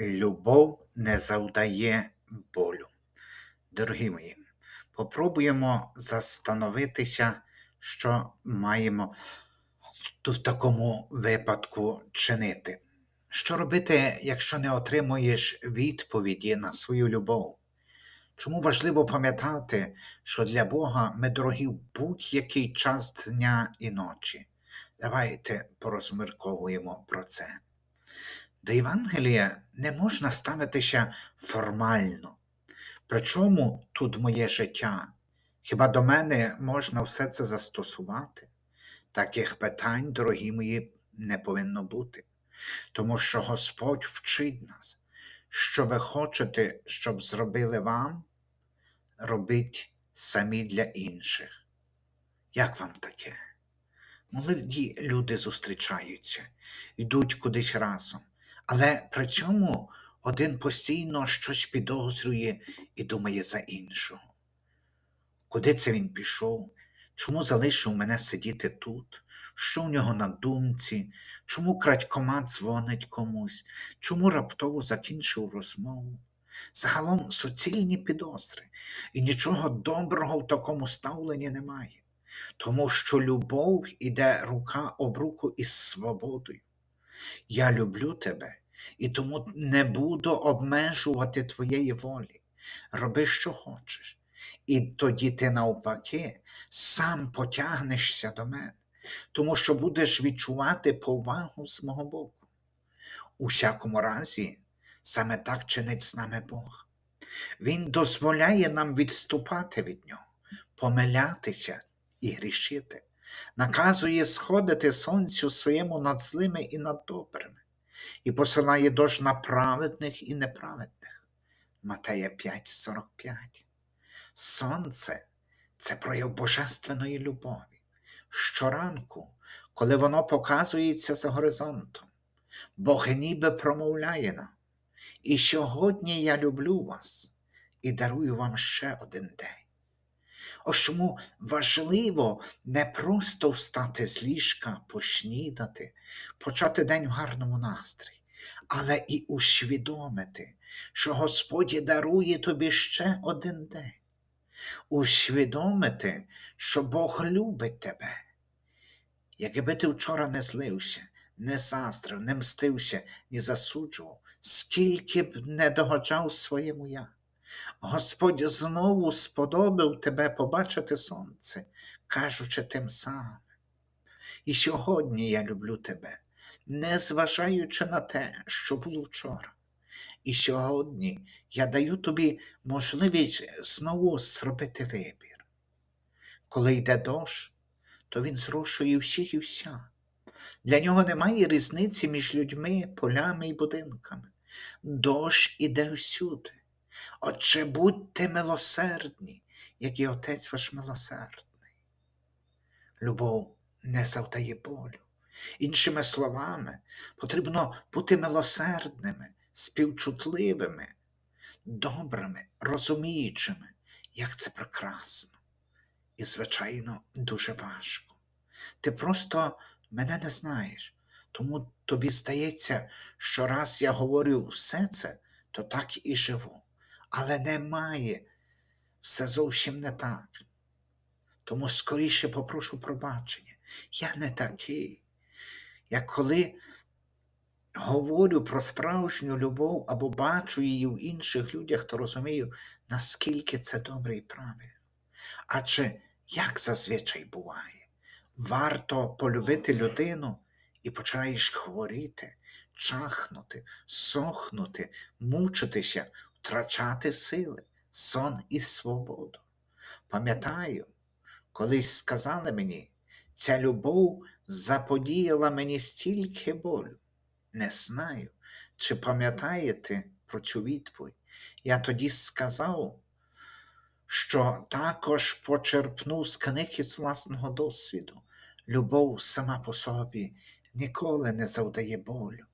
Любов не завдає болю. Дорогі мої, попробуємо застановитися, що маємо в такому випадку чинити. Що робити, якщо не отримуєш відповіді на свою любов? Чому важливо пам'ятати, що для Бога ми дорогі в будь-який час дня і ночі? Давайте порозмірковуємо про це. До Євангелія не можна ставитися формально. Причому тут моє життя? Хіба до мене можна все це застосувати? Таких питань, дорогі мої, не повинно бути, тому що Господь вчить нас, що ви хочете, щоб зробили вам, робіть самі для інших. Як вам таке? Молоді люди зустрічаються, йдуть кудись разом, але при цьому один постійно щось підозрює і думає за іншого. Куди це він пішов? Чому залишив мене сидіти тут? Що в нього на думці? Чому крадькома дзвонить комусь? Чому раптово закінчив розмову? Загалом суцільні підозри, і нічого доброго в такому ставленні немає, тому що любов іде рука об руку із свободою. Я люблю тебе і тому не буду обмежувати твоєї волі. Роби, що хочеш. І тоді ти навпаки сам потягнешся до мене, тому що будеш відчувати повагу з мого боку. У всякому разі, саме так чинить з нами Бог. Він дозволяє нам відступати від нього, помилятися і грішити, наказує сходити сонцю своєму над злими і над добрими, і посилає дощ на праведних і неправедних. Матея 5,45. Сонце це прояв божественної любові. Щоранку, коли воно показується за горизонтом, Бог ніби промовляє нам. І сьогодні я люблю вас і дарую вам ще один день. Ось чому важливо не просто встати з ліжка, поснідати, почати день в гарному настрої, але і усвідомити, що Господь дарує тобі ще один день. Усвідомити, що Бог любить тебе. Якби ти вчора не злився, не заздрив, не мстився, не засуджував, скільки б не догоджав своєму я. Господь знову сподобав тебе побачити сонце, кажучи тим самим. І сьогодні я люблю тебе, не зважаючи на те, що було вчора. І сьогодні я даю тобі можливість знову зробити вибір. Коли йде дощ, то він зрошує всіх і вся. Для нього немає різниці між людьми, полями і будинками. Дощ іде всюди. Отже, будьте милосердні, як і Отець ваш милосердний. Любов не завдає болю. Іншими словами, потрібно бути милосердними, співчутливими, добрими, розуміючими, як це прекрасно. І, звичайно, дуже важко. Ти просто мене не знаєш, тому тобі здається, що раз я говорю все це, то так і живу. Але немає, все зовсім не так. Тому скоріше попрошу пробачення. Я не такий. Як коли говорю про справжню любов або бачу її в інших людях, то розумію, наскільки це добре і правильно. Адже як зазвичай буває, варто полюбити людину і починаєш хворіти, чахнути, сохнути, мучитися, втрачати сили, сон і свободу. Пам'ятаю, колись сказали мені, ця любов заподіяла мені стільки болю. Не знаю, чи пам'ятаєте про цю відповідь. Я тоді сказав, що також почерпнув з книг із власного досвіду. Любов сама по собі ніколи не завдає болю.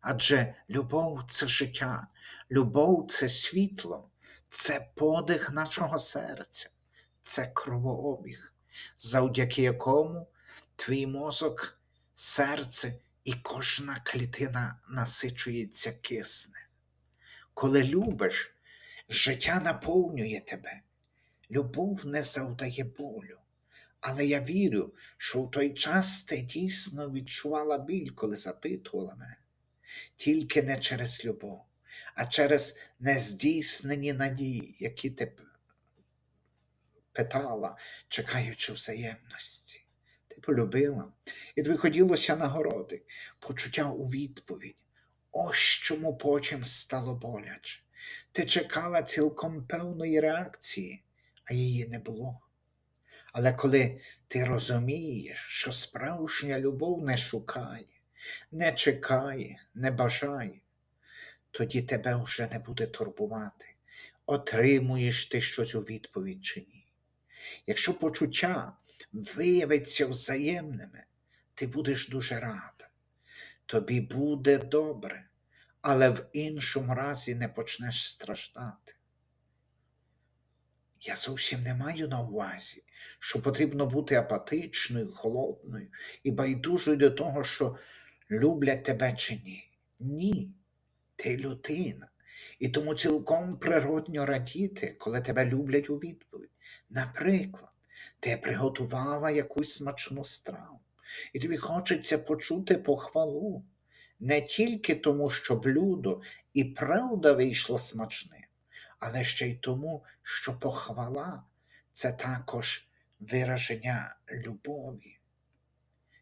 Адже любов це життя, любов це світло, це подих нашого серця, це кровообіг, завдяки якому твій мозок, серце і кожна клітина насичується киснем. Коли любиш, життя наповнює тебе. Любов не завдає болю. Але я вірю, що в той час ти дійсно відчувала біль, коли запитувала мене. Тільки не через любов, а через нездійснені надії, які ти питала, чекаючи взаємності. Ти полюбила, і тобі хотілося нагороди, почуття у відповідь. Ось чому потім стало боляче. Ти чекала цілком певної реакції, а її не було. Але коли ти розумієш, що справжня любов не шукає, не чекає, не бажає, тоді тебе вже не буде турбувати, отримуєш ти щось у відповідь чи ні. Якщо почуття виявиться взаємними, ти будеш дуже рада. Тобі буде добре, але в іншому разі не почнеш страждати. Я зовсім не маю на увазі, що потрібно бути апатичною, холодною і байдужою до того, що люблять тебе чи ні. Ні, ти людина. І тому цілком природньо радіти, коли тебе люблять у відповідь. Наприклад, ти приготувала якусь смачну страву, і тобі хочеться почути похвалу, не тільки тому, що блюдо і правда вийшло смачним, але ще й тому, що похвала це також вираження любові.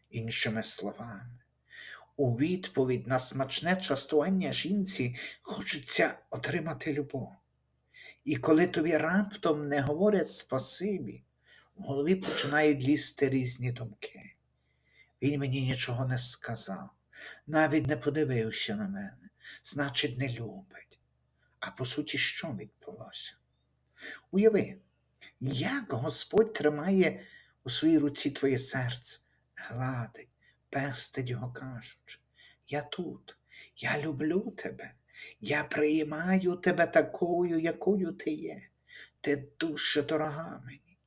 Іншими словами, у відповідь на смачне частування жінці хочеться отримати любов. І коли тобі раптом не говорять спасибі, в голові починають лізти різні думки. Він мені нічого не сказав, навіть не подивився на мене, значить, не любить. А по суті, що відбулося? Уяви, як Господь тримає у своїй руці твоє серце, гладить, пестить його, кажучи, я тут, я люблю тебе, я приймаю тебе такою, якою ти є. Ти дуже дорога мені.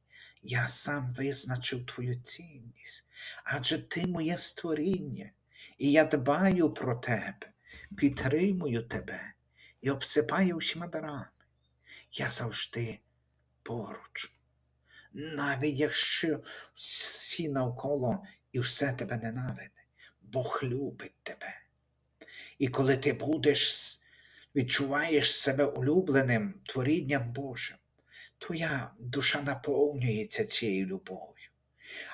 Я сам визначив твою цінність, адже ти моє створіння, і я дбаю про тебе, підтримую тебе і обсипаю всіма дарами. Я завжди поруч. Навіть якщо всі навколо і все тебе ненавидять, Бог любить тебе. І коли ти будеш, відчуваєш себе улюбленим творінням Божим, твоя душа наповнюється цією любов'ю.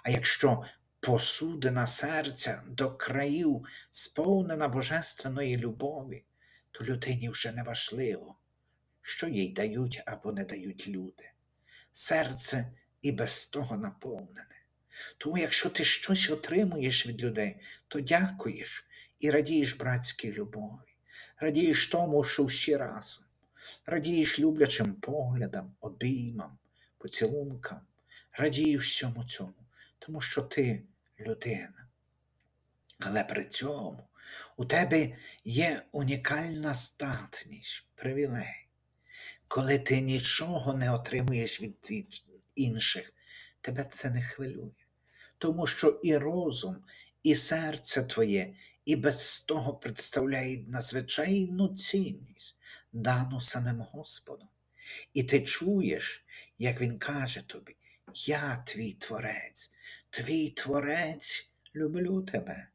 А якщо посудина серця до країв сповнена божественної любові, то людині вже не важливо, що їй дають або не дають люди. Серце і без того наповнене. Тому якщо ти щось отримуєш від людей, то дякуєш і радієш братській любові, радієш тому, що всі разом, радієш люблячим поглядам, обіймам, поцілункам, радієш всьому цьому, тому що ти людина. Але при цьому у тебе є унікальна статність, привілей. Коли ти нічого не отримуєш від інших, тебе це не хвилює. Тому що і розум, і серце твоє, і без того представляють надзвичайну цінність, дану самим Господом. І ти чуєш, як Він каже тобі: Я твій творець, твій творець, люблю тебе.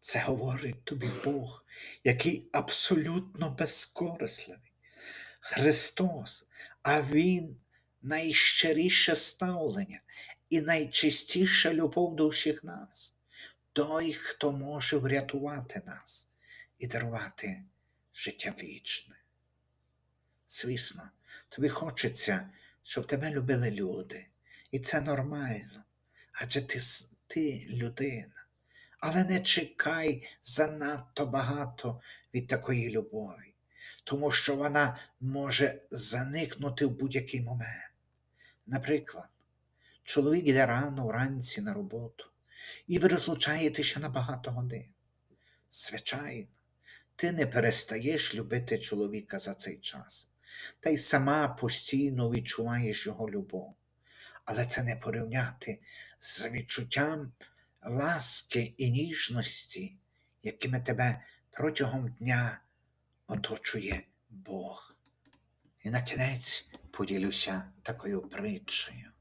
Це говорить тобі Бог, який абсолютно безкорисливий. Христос, а Він найщиріше ставлення і найчистіша любов до всіх нас, той, хто може врятувати нас і дарувати життя вічне. Звісно, тобі хочеться, щоб тебе любили люди, і це нормально, адже ти, ти людина. Але не чекай занадто багато від такої любові, тому що вона може заникнути в будь-який момент. Наприклад, чоловік йде рано вранці на роботу, і ви розлучаєтеся на багато годин. Звичайно, ти не перестаєш любити чоловіка за цей час, та й сама постійно відчуваєш його любов. Але це не порівняти з відчуттям ласки і ніжності, якими тебе протягом дня оточує Бог. І на кінець поділюся такою притчею.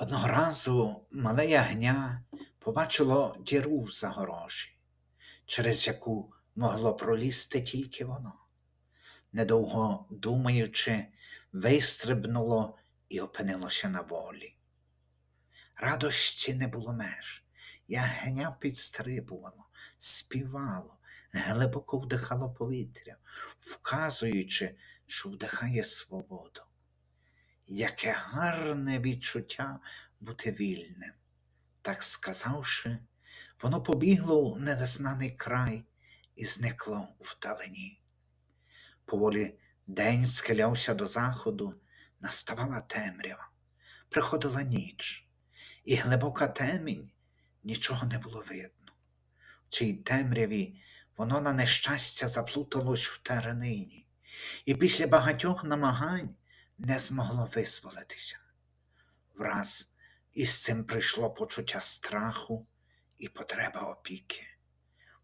Одного разу мале ягня побачило діру в загорожі, через яку могло пролізти тільки воно. Недовго думаючи, вистрибнуло і опинилося на волі. Радості не було меж. Ягня підстрибувало, співало, глибоко вдихало повітря, вказуючи, що вдихає свободу. Яке гарне відчуття бути вільним. Так сказавши, воно побігло в незнаний край і зникло вдалині. Поволі день схилявся до заходу, наставала темрява, приходила ніч, і глибока темінь нічого не було видно. В цій темряві воно на нещастя заплуталось в теренині, і після багатьох намагань не змогло визволитися. Враз із цим прийшло почуття страху і потреба опіки.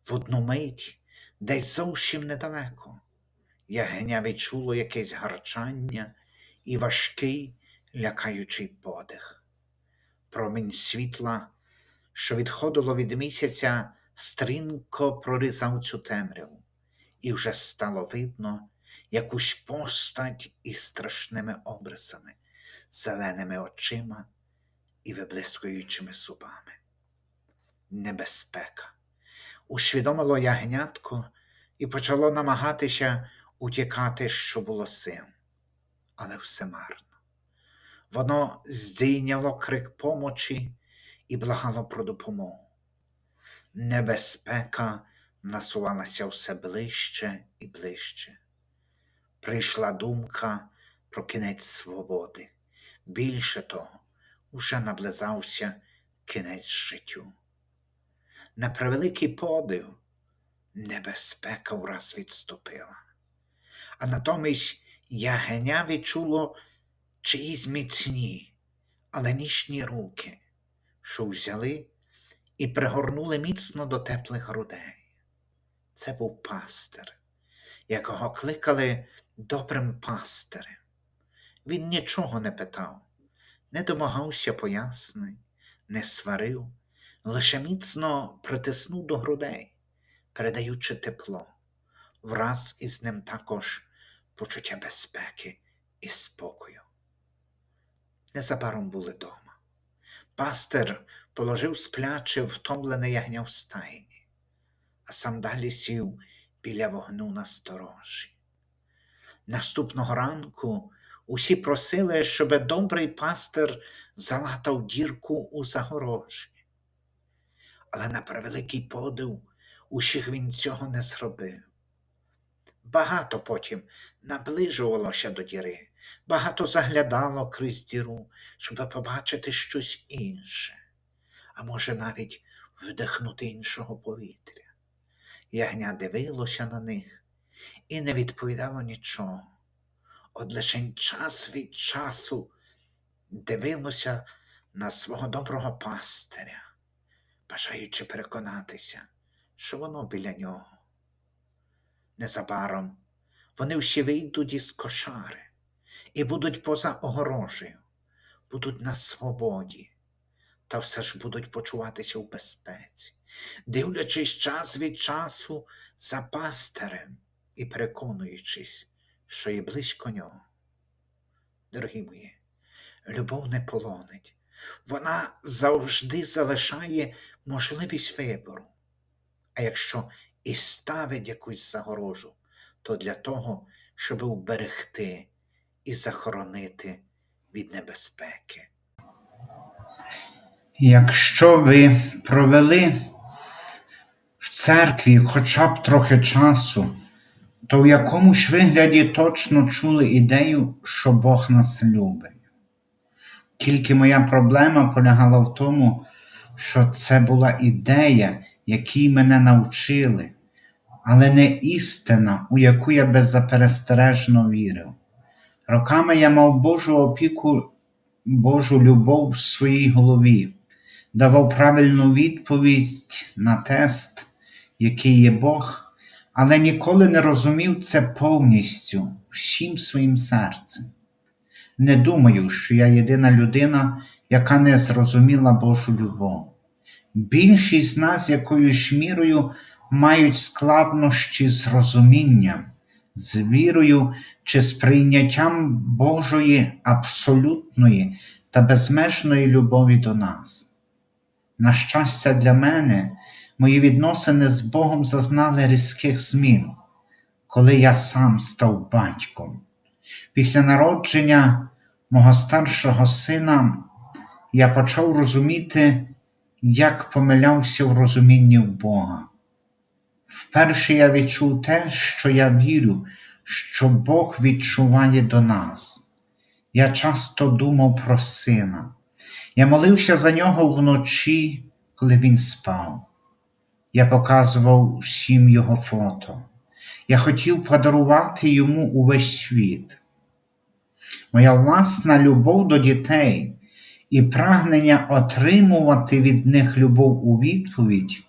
В одну мить, десь зовсім недалеко, ягеня відчуло якесь гарчання і важкий, лякаючий подих. Промінь світла, що відходило від місяця, стрінко прорізав цю темряву, і вже стало видно якусь постать із страшними обрисами, зеленими очима і виблискуючими зубами. Небезпека. Усвідомило ягнятко і почало намагатися утікати, що було сил, але все марно. Воно здійняло крик помочі і благало про допомогу. Небезпека насувалася все ближче і ближче. Прийшла думка про кінець свободи. Більше того, уже наблизався кінець життю. На превеликий подив, небезпека враз відступила, а натомість ягеня відчуло чиїсь міцні, але ніжні руки, що взяли і пригорнули міцно до теплих грудей. Це був пастир, якого кликали добрим пастирем. Він нічого не питав, не домагався пояснень, не сварив, лише міцно притиснув до грудей, передаючи тепло, враз із ним також почуття безпеки і спокою. Незабаром були дома. Пастир положив спляче втомлене ягня в стайні, а сам далі сів біля вогну на сторожі. Наступного ранку усі просили, щоб добрий пастир залатав дірку у загорожі. Але на превеликий подив усіх він цього не зробив. Багато потім наближувалося до діри, багато заглядало крізь діру, щоб побачити щось інше, а може навіть вдихнути іншого повітря. Ягня дивилося на них і не відповідало нічого. От лишень час від часу дивилося на свого доброго пастиря, бажаючи переконатися, що воно біля нього. Незабаром вони всі вийдуть із кошари і будуть поза огорожею, будуть на свободі, та все ж будуть почуватися в безпеці, дивлячись час від часу за пастирем і переконуючись, що є близько нього. Дорогі мої, любов не полонить, вона завжди залишає можливість вибору. А якщо і ставить якусь загорожу, то для того, щоб уберегти і захоронити від небезпеки. Якщо ви провели в церкві хоча б трохи часу, то в якомусь вигляді точно чули ідею, що Бог нас любить. Тільки моя проблема полягала в тому, що це була ідея, якій мене навчили, але не істина, у яку я беззаперестережно вірив. Роками я мав Божу опіку, Божу любов в своїй голові, давав правильну відповідь на тест, який є Бог, але ніколи не розумів це повністю, всім своїм серцем. Не думаю, що я єдина людина, яка не зрозуміла Божу любов. Більшість з нас якоюсь мірою мають складнощі з розумінням, з вірою чи з прийняттям Божої абсолютної та безмежної любові до нас. На щастя, для мене, мої відносини з Богом зазнали різких змін, коли я сам став батьком. Після народження мого старшого сина я почав розуміти, як помилявся в розумінні Бога. Вперше я відчув те, що я вірю, що Бог відчуває до нас. Я часто думав про сина. Я молився за нього вночі, коли він спав. Я показував всім його фото. Я хотів подарувати йому увесь світ. Моя власна любов до дітей і прагнення отримувати від них любов у відповідь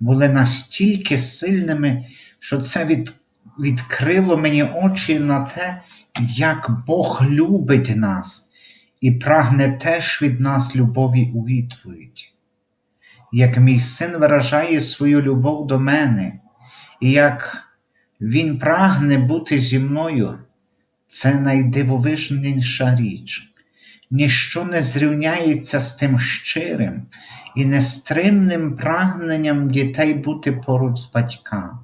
були настільки сильними, що це від, відкрило мені очі на те, як Бог любить нас і прагне теж від нас любові у відповідь. Як мій син виражає свою любов до мене, і як він прагне бути зі мною, це найдивовижніша річ. Ніщо не зрівняється з тим щирим і нестримним прагненням дітей бути поруч з батьками.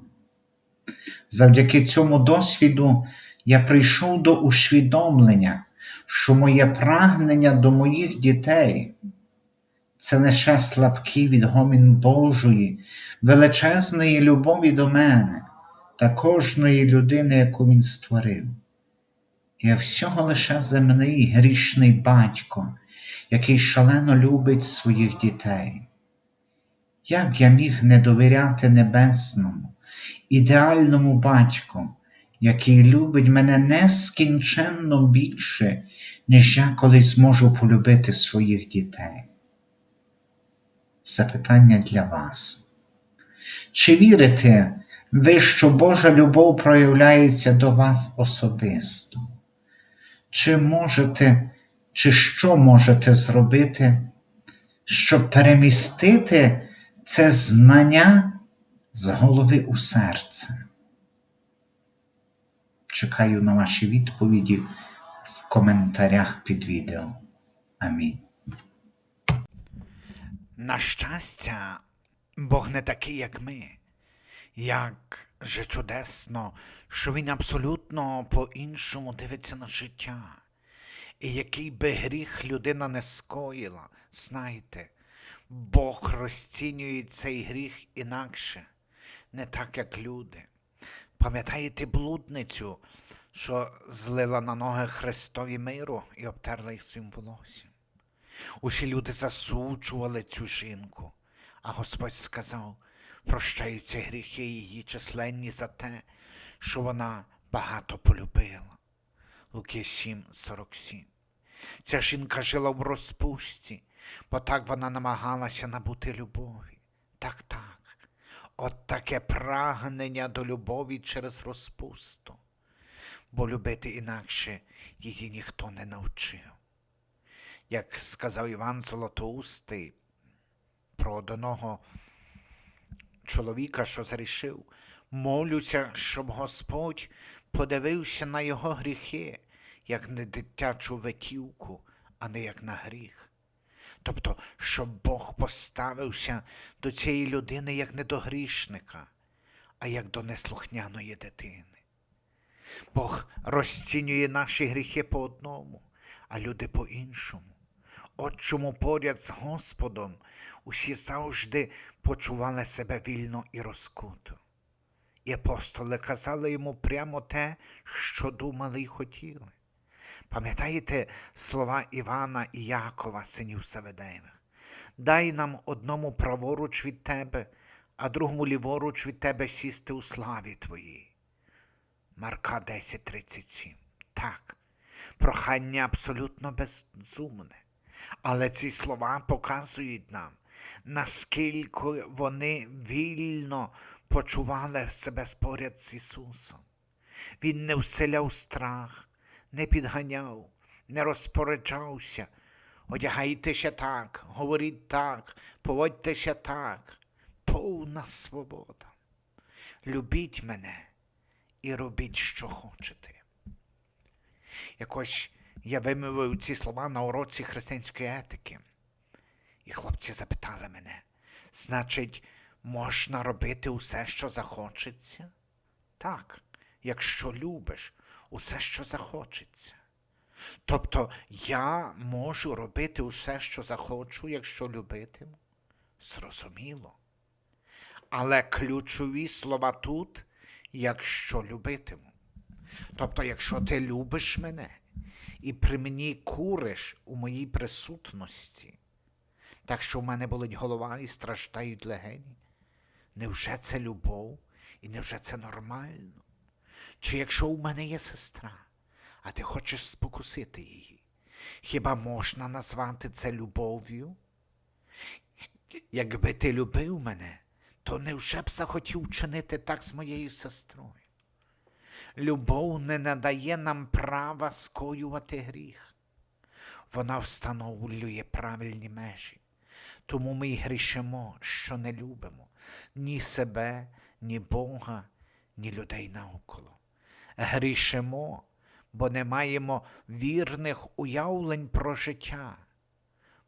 Завдяки цьому досвіду я прийшов до усвідомлення, що моє прагнення до моїх дітей це лише слабкий відгомін Божої, величезної любові до мене та кожної людини, яку Він створив. Я всього лише земний грішний батько, який шалено любить своїх дітей. Як я міг не довіряти небесному, ідеальному батьку, який любить мене нескінченно більше, ніж я колись зможу полюбити своїх дітей? Запитання для вас. Чи вірите ви, що Божа любов проявляється до вас особисто? Чи можете, чи що можете зробити, щоб перемістити це знання з голови у серце? Чекаю на ваші відповіді в коментарях під відео. Амінь. На щастя, Бог не такий, як ми. Як же чудесно, що Він абсолютно по-іншому дивиться на життя. І який би гріх людина не скоїла, знайте, Бог розцінює цей гріх інакше, не так, як люди. Пам'ятаєте блудницю, що злила на ноги Христові миру і обтерла їх своїм волоссям? Усі люди засуджували цю жінку, а Господь сказав, прощаються гріхи її численні за те, що вона багато полюбила. Луки 7, 47. Ця жінка жила в розпусті, бо так вона намагалася набути любові. Так, так. От таке прагнення до любові через розпусту, бо любити інакше її ніхто не навчив як сказав Іван Золотоустий про одного чоловіка, що зрішив, молюся, щоб Господь подивився на його гріхи, як на дитячу ветівку, а не як на гріх. Тобто, щоб Бог поставився до цієї людини як не до грішника, а як до неслухняної дитини. Бог розцінює наші гріхи по одному, а люди по іншому. От чому поряд з Господом усі завжди почували себе вільно і розкуто. І апостоли казали йому прямо те, що думали й хотіли. Пам'ятаєте слова Івана і Якова, синів Саведеєвих? Дай нам одному праворуч від тебе, а другому ліворуч від тебе сісти у славі твоїй. Марка 10.37. Так, прохання абсолютно безумне. Але ці слова показують нам, наскільки вони вільно почували себе споряд з Ісусом. Він не вселяв страх, не підганяв, не розпоряджався. Одягайтеся так, говоріть так, поводьтеся так. Повна свобода. Любіть мене і робіть, що хочете. Якось я вимовив ці слова на уроці християнської етики. І хлопці запитали мене, значить, можна робити усе, що захочеться? Так, якщо любиш, усе, що захочеться. Тобто я можу робити усе, що захочу, якщо любитиму? Зрозуміло. Але ключові слова тут, якщо любитиму. Тобто, якщо ти любиш мене і при мені куриш у моїй присутності, так що в мене болить голова і страждають легені, невже це любов і невже це нормально? Чи якщо у мене є сестра, а ти хочеш спокусити її, хіба можна назвати це любов'ю? Якби ти любив мене, то невже б захотів чинити так з моєю сестрою? Любов не надає нам права скоювати гріх. Вона встановлює правильні межі. Тому ми й грішимо, що не любимо ні себе, ні Бога, ні людей навколо. Грішимо, бо не маємо вірних уявлень про життя,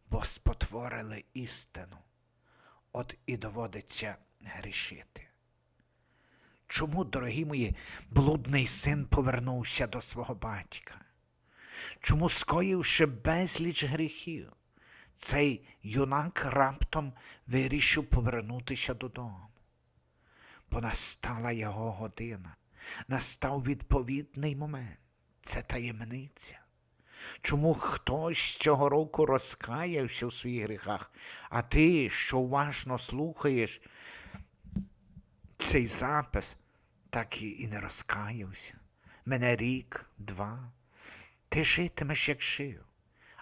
бо спотворили істину. От і доводиться грішити. Чому, дорогі мої, блудний син повернувся до свого батька? Чому, скоївши безліч гріхів, цей юнак раптом вирішив повернутися додому? Бо настала його година, настав відповідний момент. Це таємниця. Чому хтось цього року розкаявся у своїх гріхах, а ти, що уважно слухаєш, цей запис так і, не розкаявся. Мене рік, два. Ти житимеш, як жив,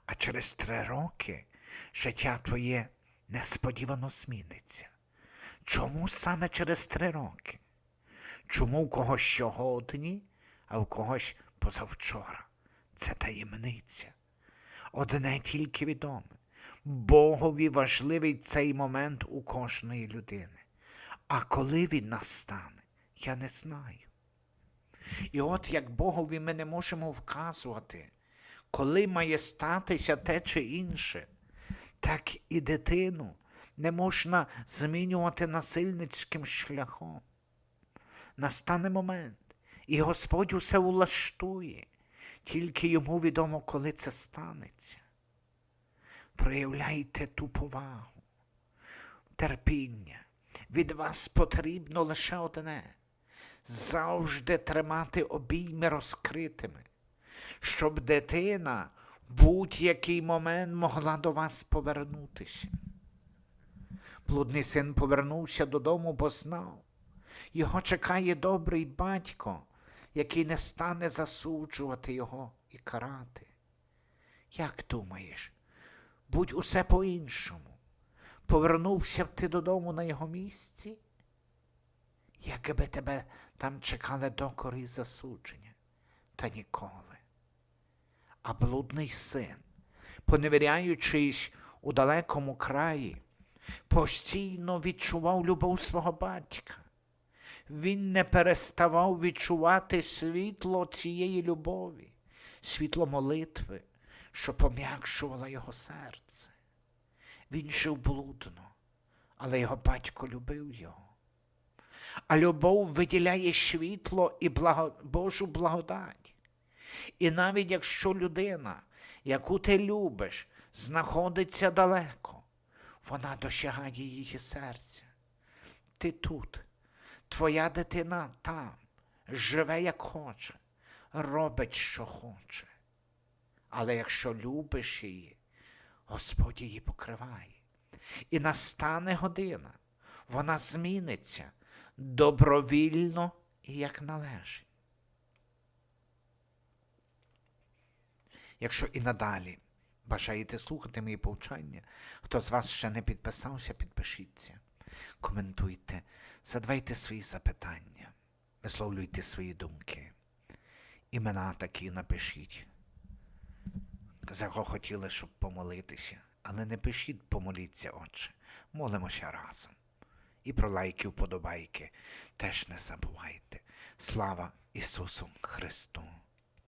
а через три роки життя твоє несподівано зміниться. Чому саме через три роки? Чому в когось сьогодні, а в когось позавчора? Це таємниця. Одне тільки відоме. Богові важливий цей момент у кожної людини. А коли він настане, я не знаю. І от як Богові ми не можемо вказувати, коли має статися те чи інше, так і дитину не можна змінювати насильницьким шляхом. Настане момент, і Господь усе улаштує, тільки йому відомо, коли це станеться. Проявляйте ту повагу, терпіння. Від вас потрібно лише одне завжди тримати обійми розкритими, щоб дитина в будь-який момент могла до вас повернутися. Блудний син повернувся додому, бо знав. Його чекає добрий батько, який не стане засуджувати його і карати. Як думаєш, будь усе по-іншому. Повернувся б ти додому на його місці? Якби тебе там чекали докори і засудження, та ніколи. А блудний син, поневіряючись у далекому краї, постійно відчував любов свого батька. Він не переставав відчувати світло цієї любові, світло молитви, що пом'якшувало його серце. Він жив блудно, але його батько любив його. А любов виділяє світло і благо... Божу благодать. І навіть якщо людина, яку ти любиш, знаходиться далеко, вона досягає її серця. Ти тут, твоя дитина там, живе як хоче, робить, що хоче. Але якщо любиш її, Господь її покриває. І настане година, вона зміниться добровільно і як належить. Якщо і надалі бажаєте слухати мої повчання, хто з вас ще не підписався, підпишіться, коментуйте, задавайте свої запитання, висловлюйте свої думки. Імена такі напишіть. За кого хотіли, щоб помолитися, але не пишіть, помоліться, Отче, молимося разом і про лайки вподобайки. Теж не забувайте. Слава Ісусу Христу!